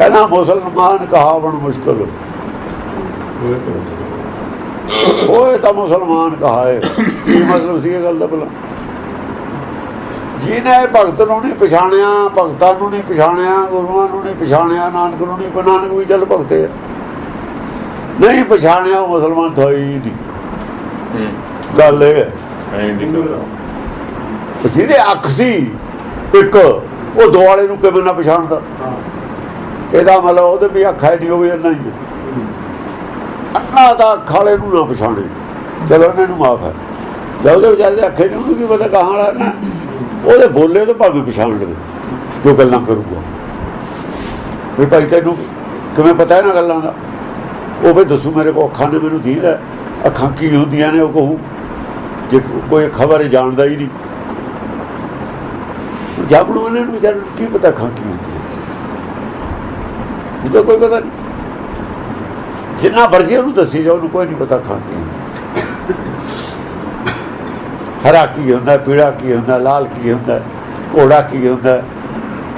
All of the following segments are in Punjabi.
ਕਹਿੰਦਾ ਮੁਸਲਮਾਨ ਕਹਾਵਣ ਮੁਸ਼ਕਲ। ਹੋਏ ਤਾਂ ਮੁਸਲਮਾਨ ਕਹਾਏ। ਕੀ ਮਤਲਬ ਸੀ ਇਹ ਗੱਲ ਦਾ ਭਲਾ? ਜਿਹਨੇ ਭਗਤ ਨੂੰ ਨਹੀਂ ਪਛਾਣਿਆ ਭਗਤਾਂ ਨੂੰ ਨਹੀਂ ਪਛਾਣਿਆ ਗੁਰੂਆਂ ਨੂੰ ਨਹੀਂ ਪਛਾਣਿਆ ਨਾਨਕ ਨੂੰ ਨਹੀਂ ਨਾਨਕ ਵੀ ਚੱਲ ਭਗਤੇ। ਨਹੀਂ ਪਛਾਣਿਆ ਉਹ ਮੁਸਲਮਾਨ ਹੀ ਨਹੀਂ। ਗੱਲ ਇਹ ਹੈ। ਜਿਹਦੇ ਅੱਖ ਸੀ ਇੱਕ ਉਹ ਦੋ ਵਾਲੇ ਨੂੰ ਕਿਵੇਂ ਨਾ ਪਛਾਣਦਾ? ਇਹਦਾ ਮਤਲਬ ਉਹਦੇ ਵੀ ਅੱਖ ਹੈ ਨਹੀਂ ਉਹ ਵੀ ਅੰਨਾ ਹੀ। ਅੰਨਾ ਦਾ ਅੱਖ ਨੂੰ ਨਾ ਪਛਾਣੇ। ਚਲੋ ਉਹਨਾਂ ਨੂੰ ਮਾਫ ਹੈ। ਜਦ ਉਹਦੇ ਵਿਚਾਰੇ ਦੇ ਅੱਖੇ ਨਹੀਂ ਕੀ ਪਤਾ ਕਹਾਂ ਵਾਲਾ ਨਾ। ਉਹਦੇ ਬੋਲੇ ਤੋਂ ਭਾਵੇਂ ਪਛਾਣ ਲਵੇ, ਜੋ ਗੱਲਾਂ ਕਰੂਗਾ। ਵੀ ਭਾਈ ਤੈਨੂੰ ਕਿਵੇਂ ਪਤਾ ਇਹਨਾਂ ਗੱਲਾਂ ਦਾ? ਉਹ ਵੀ ਦੱਸੂ ਮੇਰੇ ਕੋ ਅੱਖਾਂ ਨੇ ਮੈਨੂੰ ਦੀਦਾ ਅੱਖਾਂ ਕੀ ਹੁੰਦੀਆਂ ਨੇ ਉਹ ਕਹੂ। ਜੇ ਕੋਈ ਖਬਰ ਜਾਣਦਾ ਹੀ ਨਹੀਂ। ਜਦ ਨੂੰ ਇਹਨਾਂ ਨੂੰ ਵਿਚਾਰ ਨੂੰ ਕੀ ਪਤਾ ਅੱਖਾਂ ਕੀ ਹੁੰਦੀਆਂ। ਉਹਦਾ ਕੋਈ ਪਤਾ ਨਹੀਂ। ਜਿੰਨਾ ਵਰਜੀ ਉਹਨੂੰ ਦੱਸੀ ਜਾ ਉਹਨੂੰ ਕੋਈ ਨਹੀਂ ਪਤਾ ਅੱਖਾਂ ਕੀ ਹਰਾ ਕੀ ਹੁੰਦਾ ਪੀੜਾ ਕੀ ਹੁੰਦਾ, ਲਾਲ ਕੀ ਹੁੰਦਾ, ਘੋੜਾ ਕੀ ਹੁੰਦਾ,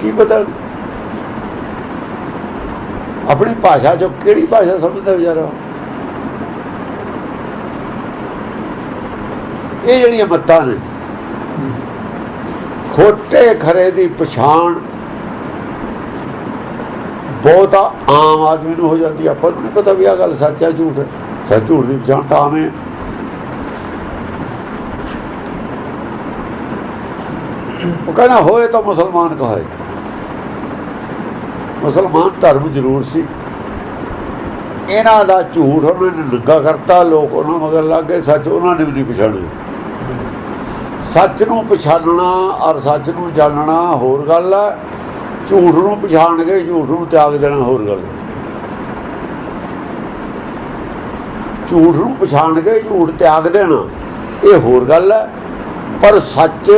ਕੀ ਪਤਾ ਆਪਣੀ ਭਾਸ਼ਾ ਚੋਂ ਕਿਹੜੀ ਭਾਸ਼ਾ ਸਮਝਦਾ ਵਿਚਾਰਾ? ਇਹ ਜਿਹੜੀਆਂ ਮੱਤਾਂ ਨੇ, ਖੋਟੇ ਖਰੇ ਦੀ ਪਛਾਣ ਬਹੁਤ ਆਮ ਆਦਮੀ ਨੂੰ ਹੋ ਜਾਂਦੀ ਆਪਾਂ ਨੂੰ ਨਹੀਂ ਪਤਾ ਵੀ ਆ ਗੱਲ ਸੱਚ ਹੈ ਝੂਠ ਹੈ ਸੱਚ, ਝੂਠ ਦੀ ਪਛਾਣ ਤਾਂ ਆਵੇਂ। ਉਹ ਕਹਿੰਦਾ, ਹੋਏ ਤਾਂ ਮੁਸਲਮਾਨ ਕਹਾਏ। ਮੁਸਲਮਾਨ ਧਰਮ ਜ਼ਰੂਰ ਸੀ। ਇਹਨਾਂ ਦਾ ਝੂਠ ਉਹਨਾਂ ਨੇ ਲੱਗਾ ਕਰਤਾ, ਲੋਕ ਉਹਨਾਂ ਮਗਰ ਲੱਗ ਗਏ। ਸੱਚ ਉਹਨਾਂ ਨੇ ਵੀ ਨਹੀਂ ਪਛਾਣਿਆ। ਸੱਚ ਨੂੰ ਪਛਾਣਨਾ ਔਰ ਸੱਚ ਨੂੰ ਜਾਣਨਾ ਹੋਰ ਗੱਲ ਹੈ ਝੂਠ ਨੂੰ ਪਛਾਣ ਕੇ ਝੂਠ ਨੂੰ ਤਿਆਗ ਦੇਣਾ ਹੋਰ ਗੱਲ ਝੂਠ ਨੂੰ ਪਛਾਣ ਕੇ ਝੂਠ ਤਿਆਗ ਦੇਣਾ ਇਹ ਹੋਰ ਗੱਲ ਹੈ। ਪਰ ਸੱਚ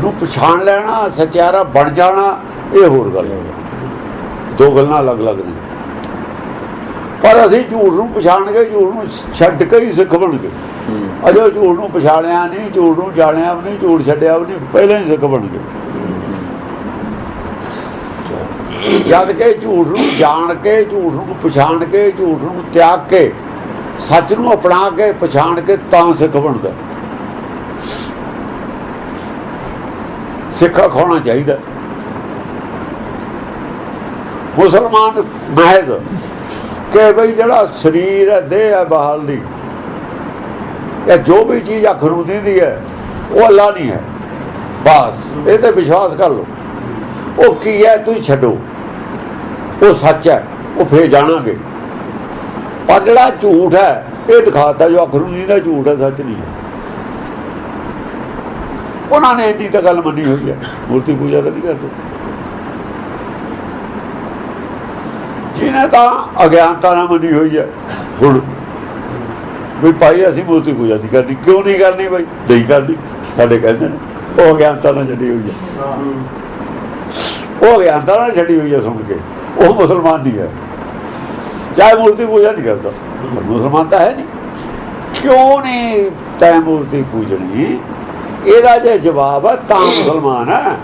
ਨੂੰ ਪਛਾਣ ਲੈਣਾ ਸਚਿਆਰਾ ਬਣ ਜਾਣਾ ਇਹ ਹੋਰ ਗੱਲ ਹੈ। ਦੋ ਗੱਲਾਂ ਅਲੱਗ-ਅਲੱਗ ਨੇ। ਪਰ ਅਸੀਂ ਝੂਠ ਨੂੰ ਪਛਾਣ ਕੇ ਝੂਠ ਨੂੰ ਛੱਡ ਕੇ ਹੀ ਸਿੱਖ ਬਣ ਗਏ। ਅਜੋ ਝੂਠ ਨੂੰ ਪਛਾਣਿਆ ਨਹੀਂ ਝੂਠ ਨੂੰ ਜਾਣਿਆ ਨਹੀਂ ਝੂਠ ਛੱਡਿਆ ਨਹੀਂ ਪਹਿਲਾਂ ਹੀ ਸਿੱਖ ਬਣ ਗਏ। ਜਦ ਕਿ ਝੂਠ ਨੂੰ ਜਾਣ ਕੇ, ਝੂਠ ਨੂੰ ਪਛਾਣ ਕੇ, ਝੂਠ ਨੂੰ ਤਿਆਗ ਕੇ, ਸੱਚ ਨੂੰ ਅਪਣਾ ਕੇ, ਪਛਾਣ ਕੇ ਤਾਂ ਸਿੱਖ ਬਣਦਾ। ਸਿੱਖਾ ਖਾਣਾ ਚਾਹੀਦਾ। ਮੁਸਲਮਾਨ ਮਹਿਜ਼ ਕਿ ਬਈ ਜਿਹੜਾ ਸਰੀਰ ਹੈ, ਦੇਹ ਹੈ, ਬਹਾਲ ਦੀ ਇਹ ਜੋ ਵੀ ਚੀਜ਼ ਅੱਖ ਨੂੰ ਦਿੰਦੀ ਹੈ, ਉਹ ਅੱਲਾ ਨਹੀਂ ਹੈ। ਬਸ ਇਹ ਤੇ ਵਿਸ਼ਵਾਸ ਕਰ ਲਓ। ਉਹ ਕੀ ਹੈ, ਤੁਸੀਂ ਛੱਡੋ। ਉਹ ਸੱਚ ਹੈ ਉਹ ਫੇਰ ਜਾਣਾਂਗੇ। ਪਰ ਜਿਹੜਾ ਝੂਠ ਹੈ ਇਹ ਦਿਖਾਤਾ ਜੋ ਅੱਖ ਨੂੰ ਦਿੰਦਾ ਝੂਠ ਹੈ ਸੱਚ ਨਹੀਂ ਉਹਨਾਂ ਨੇ ਇੰਨੀ ਤਾਂ ਗੱਲ ਮੰਨੀ ਹੋਈ ਹੈ ਮੂਰਤੀ ਪੂਜਾ ਤਾਂ ਨਹੀਂ ਕਰਦੇ। ਜਿਹਨੇ ਤਾਂ ਅਗਿਆਨਤਾ ਨਾਲ ਮੰਨੀ ਹੋਈ ਹੈ ਹੁਣ ਵੀ ਭਾਈ ਅਸੀਂ ਮੂਰਤੀ ਪੂਜਾ ਨਹੀਂ ਕਰਨੀ ਕਿਉਂ ਨਹੀਂ ਕਰਨੀ ਭਾਈ ਨਹੀਂ ਕਰਨੀ ਸਾਡੇ ਕਹਿੰਦੇ ਨੇ ਉਹ ਅਗਿਆਨਤਾ ਨਾਲ ਛੱਡੀ ਹੋਈ ਹੈ। ਉਹ ਅਗਿਆਨਤਾ ਨਾਲ ਛੱਡੀ ਹੋਈ ਹੈ ਸੁਣ ਕੇ। ਉਹ ਮੁਸਲਮਾਨ ਨਹੀਂ ਹੈ। ਚਾਹੇ ਮੂਰਤੀ ਪੂਜਾ ਨਹੀਂ ਕਰਦਾ। ਮੁਸਲਮਾਨ ਤਾਂ ਹੈ ਨਹੀਂ। ਕਿਉਂ ਨਹੀਂ ਤੈ ਮੂਰਤੀ ਪੂਜਣੀ? ਇਹਦਾ ਜੇ ਜਵਾਬ ਹੈ ਤਾਂ ਮੁਸਲਮਾਨ ਹੈ।